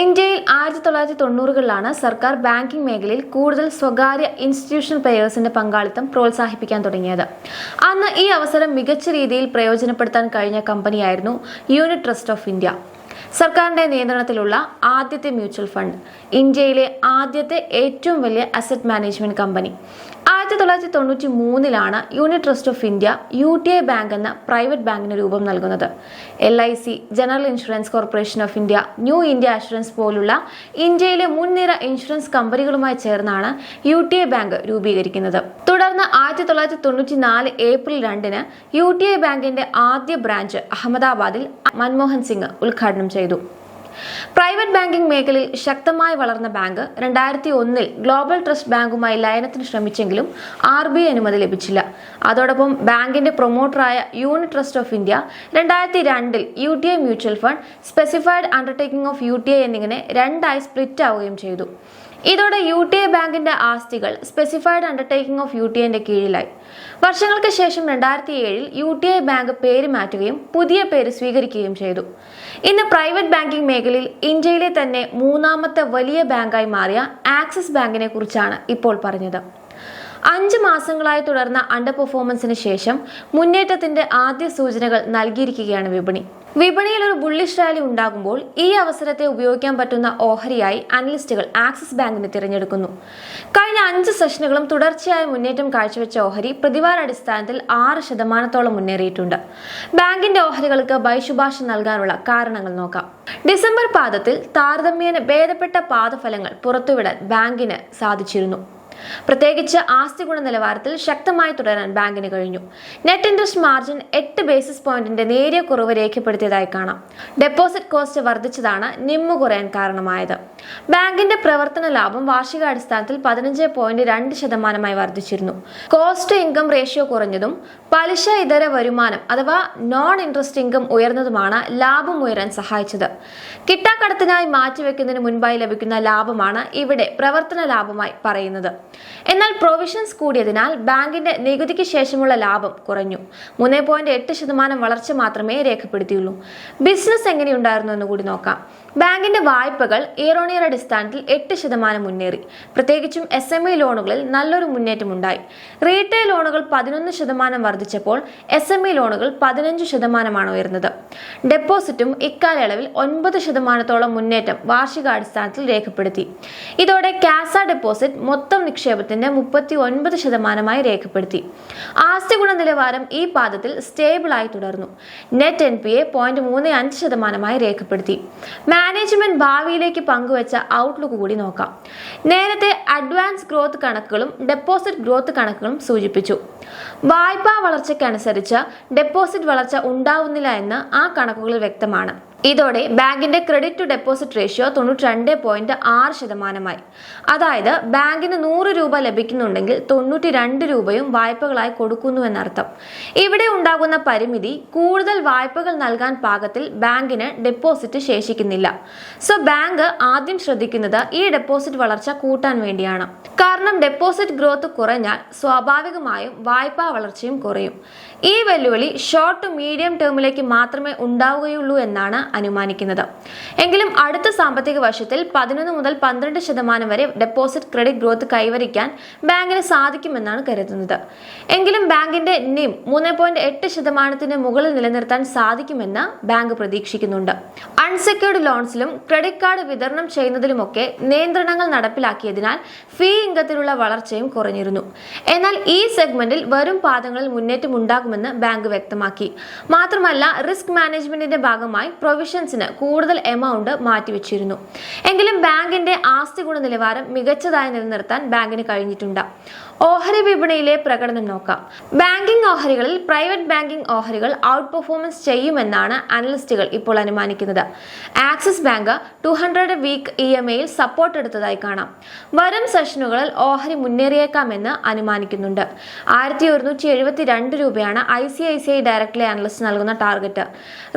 ഇന്ത്യയിൽ ആയിരത്തി തൊള്ളായിരത്തി തൊണ്ണൂറുകളിലാണ് സർക്കാർ ബാങ്കിംഗ് മേഖലയിൽ കൂടുതൽ സ്വകാര്യ ഇൻസ്റ്റിറ്റ്യൂഷണൽ പ്ലെയേഴ്സിന്റെ പങ്കാളിത്തം പ്രോത്സാഹിപ്പിക്കാൻ തുടങ്ങിയത്. അന്ന് ഈ അവസരം മികച്ച രീതിയിൽ പ്രയോജനപ്പെടുത്താൻ കഴിഞ്ഞ കമ്പനിയായിരുന്നു യൂണിറ്റ് ട്രസ്റ്റ് ഓഫ് ഇന്ത്യ. സർക്കാരിന്റെ നിയന്ത്രണത്തിലുള്ള ആദ്യത്തെ മ്യൂച്വൽ ഫണ്ട് ഇന്ത്യയിലെ ആദ്യത്തെ ഏറ്റവും വലിയ അസറ്റ് മാനേജ്മെന്റ് കമ്പനി. ആയിരത്തി തൊള്ളായിരത്തി തൊണ്ണൂറ്റി മൂന്നിലാണ് unit trust of India U T I bank എന്ന പ്രൈവറ്റ് ബാങ്കിന് രൂപം നൽകുന്നത്. L I C general insurance corporation of India new India assurance പോലുള്ള ഇന്ത്യയിലെ മുൻനിര ഇൻഷുറൻസ് കമ്പനികളുമായി ചേർന്നാണ് യു ടി ഐ ബാങ്ക് രൂപീകരിക്കുന്നത്. തുടർന്ന് ആയിരത്തി തൊള്ളായിരത്തി തൊണ്ണൂറ്റി നാല് ഏപ്രിൽ രണ്ടിന് യു ടി ഐ ബാങ്കിന്റെ ആദ്യ ബ്രാഞ്ച് അഹമ്മദാബാദിൽ മൻമോഹൻ സിംഗ് ഉദ്ഘാടനം ചെയ്തു. പ്രൈവറ്റ് ബാങ്കിംഗ് മേഖലയിൽ ശക്തമായി വളർന്ന ബാങ്ക് രണ്ടായിരത്തി ഒന്നിൽ ഗ്ലോബൽ ട്രസ്റ്റ് ബാങ്കുമായി ലയനത്തിന് ശ്രമിച്ചെങ്കിലും ആർ ബി അനുമതി ലഭിച്ചില്ല. അതോടൊപ്പം ബാങ്കിന്റെ പ്രൊമോട്ടറായ യൂണിറ്റ് ട്രസ്റ്റ് ഓഫ് ഇന്ത്യ രണ്ടായിരത്തി രണ്ടിൽ U T I mutual fund specified undertaking of U T I എന്നിങ്ങനെ രണ്ടായി സ്പ്ലിറ്റ് ആവുകയും ചെയ്തു. ഇതോടെ യു ടി ഐ ബാങ്കിന്റെ ആസ്തികൾ specified undertaking of U T ഐന്റെ കീഴിലായി. വർഷങ്ങൾക്ക് ശേഷം രണ്ടായിരത്തി ഏഴിൽ യു ടി ഐ ബാങ്ക് പേര് മാറ്റുകയും പുതിയ പേര് സ്വീകരിക്കുകയും ചെയ്തു. ഇന്ന് പ്രൈവറ്റ് ബാങ്കിംഗ് മേഖലയിൽ ഇന്ത്യയിലെ തന്നെ മൂന്നാമത്തെ വലിയ ബാങ്കായി മാറിയ ആക്സിസ് ബാങ്കിനെ കുറിച്ചാണ് ഇപ്പോൾ പറഞ്ഞത്. അഞ്ച് മാസങ്ങളായി തുടർന്ന അണ്ടർ പെർഫോമൻസിന് ശേഷം മുന്നേറ്റത്തിന്റെ ആദ്യ സൂചനകൾ നൽകിയിരിക്കുകയാണ് വിപണി. വിപണിയിൽ ഒരു ബുള്ളിഷ് റാലി ഉണ്ടാകുമ്പോൾ ഈ അവസരത്തെ ഉപയോഗിക്കാൻ പറ്റുന്ന ഓഹരിയായി അനലിസ്റ്റുകൾ ആക്സിസ് ബാങ്കിനെ തിരഞ്ഞെടുക്കുന്നു. കഴിഞ്ഞ അഞ്ച് സെഷനുകളും തുടർച്ചയായ മുന്നേറ്റം കാഴ്ചവെച്ച ഓഹരി പ്രതിവാര അടിസ്ഥാനത്തിൽ ആറ് ശതമാനത്തോളം മുന്നേറിയിട്ടുണ്ട്. ബാങ്കിന്റെ ഓഹരികൾക്ക് ബൈശുപാർശ നൽകാനുള്ള കാരണങ്ങൾ നോക്കാം. ഡിസംബർ പാദത്തിൽ താരതമ്യേന ഭേദപ്പെട്ട പാദഫലങ്ങൾ പുറത്തുവിടാൻ ബാങ്കിന് സാധിച്ചിരുന്നു. പ്രത്യേകിച്ച് ആസ്തി ഗുണനിലവാരത്തിൽ ശക്തമായി തുടരാൻ ബാങ്കിന് കഴിഞ്ഞു. നെറ്റ് ഇൻട്രസ്റ്റ് മാർജിൻ എട്ട് ബേസിസ് പോയിന്റിന്റെ നേരിയ കുറവ് രേഖപ്പെടുത്തിയതായി കാണാം. ഡെപ്പോസിറ്റ് കോസ്റ്റ് വർദ്ധിച്ചതാണ് നിമ്മു കുറയാൻ കാരണമായത്. ബാങ്കിന്റെ പ്രവർത്തന ലാഭം വാർഷികാടിസ്ഥാനത്തിൽ പതിനഞ്ച് പോയിന്റ് രണ്ട് ശതമാനമായി വർദ്ധിച്ചിരുന്നു. കോസ്റ്റ് ഇൻകം റേഷ്യോ കുറഞ്ഞതും പലിശ ഇതര വരുമാനം അഥവാ നോൺ ഇൻട്രസ്റ്റ് ഇൻകം ഉയർന്നതുമാണ് ലാഭം ഉയരാൻ സഹായിച്ചത്. കിട്ടാക്കടത്തിനായി മാറ്റിവെക്കുന്നതിന് മുൻപായി ലഭിക്കുന്ന ലാഭമാണ് ഇവിടെ പ്രവർത്തന ലാഭമായി പറയുന്നത്. എന്നാൽ പ്രൊവിഷൻസ് കൂടിയതിനാൽ ബാങ്കിന്റെ നികുതിക്ക് ശേഷമുള്ള ലാഭം കുറഞ്ഞു. മൂന്ന് പോയിന്റ് എട്ട് ശതമാനം വളർച്ച മാത്രമേ രേഖപ്പെടുത്തിയുള്ളൂ. ബിസിനസ് എങ്ങനെയുണ്ടായിരുന്നു എന്ന് കൂടി നോക്കാം. ബാങ്കിന്റെ വായ്പകൾ ഇയർ ഓൺ ഇയർ അടിസ്ഥാനത്തിൽ എട്ട് ശതമാനം മുന്നേറി. പ്രത്യേകിച്ചും എസ് എം ഇ ലോണുകളിൽ നല്ലൊരു മുന്നേറ്റമുണ്ടായി. റീറ്റെയിൽ ലോണുകൾ പതിനൊന്ന് ശതമാനം വർദ്ധിച്ചപ്പോൾ എസ് എം ഇ ലോണുകൾ പതിനഞ്ച് ശതമാനമാണ് ഉയർന്നത്. ഡെപ്പോസിറ്റും ഇക്കാലയളവിൽ ഒൻപത് ശതമാനത്തോളം മുന്നേറ്റം വാർഷികാടിസ്ഥാനത്തിൽ രേഖപ്പെടുത്തി. ഇതോടെ കാസ ഡെപ്പോസിറ്റ് മൊത്തം നിക്ഷേപത്തിന്റെ മുപ്പത്തി ഒൻപത് ശതമാനമായി രേഖപ്പെടുത്തി. ആസ്തി ഗുണനിലവാരം ഈ പാദത്തിൽ സ്റ്റേബിളായി തുടർന്നു. Net N P A point മൂന്ന് അഞ്ച് ശതമാനമായി രേഖപ്പെടുത്തി. മാനേജ്മെന്റ് ഭാവിയിലേക്ക് പങ്കുവച്ച ഔട്ട്ലുക്ക് കൂടി നോക്കാം. നേരത്തെ അഡ്വാൻസ് ഗ്രോത്ത് കണക്കുകളും ഡെപ്പോസിറ്റ് ഗ്രോത്ത് കണക്കുകളും സൂചിപ്പിച്ചു. വായ്പാ വളർച്ചയ്ക്കനുസരിച്ച് ഡെപ്പോസിറ്റ് വളർച്ച ഉണ്ടാവുന്നില്ല എന്ന് ആ കണക്കുകൾ വ്യക്തമാണ്. ഇതോടെ ബാങ്കിന്റെ ക്രെഡിറ്റ് ടു ഡെപ്പോസിറ്റ് റേഷ്യോ തൊണ്ണൂറ്റി രണ്ട് പോയിന്റ് ആറ് ശതമാനമായി. അതായത് ബാങ്കിന് നൂറ് രൂപ ലഭിക്കുന്നുണ്ടെങ്കിൽ തൊണ്ണൂറ്റി രണ്ട് രൂപയും വായ്പകളായി കൊടുക്കുന്നു എന്നർത്ഥം ഇവിടെ ഉണ്ടാകുന്ന പരിമിതി കൂടുതൽ വായ്പകൾ നൽകാൻ പാകത്തിൽ ബാങ്കിന് ഡെപ്പോസിറ്റ് ശേഷിക്കുന്നില്ല. സോ ബാങ്ക് ആദ്യം ശ്രദ്ധിക്കുന്നത് ഈ ഡെപ്പോസിറ്റ് വളർച്ച കൂട്ടാൻ വേണ്ടിയാണ്. കാരണം ഡെപ്പോസിറ്റ് ഗ്രോത്ത് കുറഞ്ഞാൽ സ്വാഭാവികമായും വായ്പാ വളർച്ചയും കുറയും. ഈ വെല്ലുവിളി ഷോർട്ട് ടു മീഡിയം ടേമിലേക്ക് മാത്രമേ ഉണ്ടാവുകയുള്ളൂ എന്നാണ് അനുമാനിക്കുന്നത്. എങ്കിലും അടുത്ത സാമ്പത്തിക വർഷത്തിൽ പതിനൊന്ന് മുതൽ പന്ത്രണ്ട് ശതമാനം വരെ ഡെപ്പോസിറ്റ് ക്രെഡിറ്റ് ഗ്രോത്ത് കൈവരിക്കാൻ ബാങ്കിന് സാധിക്കുമെന്നാണ് കരുതുന്നത്. എങ്കിലും ബാങ്കിന്റെ നിം മൂന്ന് പോയിന്റ് എട്ട് ശതമാനത്തിന് മുകളിൽ നിലനിർത്താൻ സാധിക്കുമെന്ന് ബാങ്ക് പ്രതീക്ഷിക്കുന്നുണ്ട്. അൺസെക്യൂർഡ് ലോൺസിലും ക്രെഡിറ്റ് കാർഡ് വിതരണം ചെയ്യുന്നതിലുമൊക്കെ നിയന്ത്രണങ്ങൾ നടപ്പിലാക്കിയതിനാൽ ഫീ ഇംഗത്തിലുള്ള വളർച്ചയും കുറഞ്ഞിരുന്നു. എന്നാൽ ഈ സെഗ്മെന്റിൽ വരും പാദങ്ങളിൽ മുന്നേറ്റം ഉണ്ടാകുമെന്ന് ബാങ്ക് വ്യക്തമാക്കി. മാത്രമല്ല റിസ്ക് മാനേജ്മെന്റിന്റെ ഭാഗമായി പ്രൊവിഷൻസിന് കൂടുതൽ എമൗണ്ട് മാറ്റിവെച്ചിരുന്നു. എങ്കിലും ബാങ്കിന്റെ ആസ്തി ഗുണനിലവാരം മികച്ചതായി നിലനിർത്താൻ ബാങ്കിന് കഴിഞ്ഞിട്ടുണ്ട്. ഓഹരി വിപണിയിലെ പ്രകടനം നോക്കാം. ബാങ്കിംഗ് ഓഹരികളിൽ പ്രൈവറ്റ് ബാങ്കിംഗ് ഓഹരികൾ ഔട്ട് പെർഫോമൻസ് ചെയ്യുമെന്നാണ് അനലിസ്റ്റുകൾ ഇപ്പോൾ അനുമാനിക്കുന്നത്. Axis bank two hundred week E M എയിൽ സപ്പോർട്ട് എടുത്തതായി കാണാം. വരും സെഷനുകളിൽ ഓഹരി മുന്നേറിയേക്കാമെന്ന് അനുമാനിക്കുന്നുണ്ട്. ആയിരത്തി ഒരുന്നൂറ്റി എഴുപത്തി രണ്ട് രൂപയാണ് I C I C I directly analyst നൽകുന്ന ടാർഗറ്റ്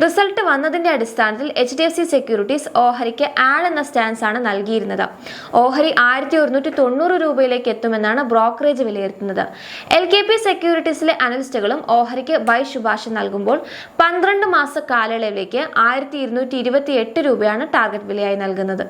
റിസൾട്ട് വന്നതിന്റെ അടിസ്ഥാനത്തിൽ അടിസ്ഥാനത്തിൽ H D F C securities ഓഹരിക്ക് add എന്ന സ്റ്റാൻസ് ആണ് നൽകിയിരുന്നത്. ഓഹരി ആയിരത്തി ഒരുന്നൂറ്റി തൊണ്ണൂറ് രൂപയിലേക്ക് എത്തുമെന്നാണ് ബ്രോക്കറേജ് വിലയിരുത്തുന്നത്. എൽ കെ പി സെക്യൂരിറ്റീസിലെ അനലിസ്റ്റുകളും ഓഹരിക്ക് ബൈ ശുപാർശ നൽകുമ്പോൾ പന്ത്രണ്ട് മാസ കാലയളവിലേക്ക് ആയിരത്തി ഇരുന്നൂറ്റി ഇരുപത്തി എട്ട് രൂപയാണ് ടാർഗറ്റ് വിലയായി നൽകുന്നത്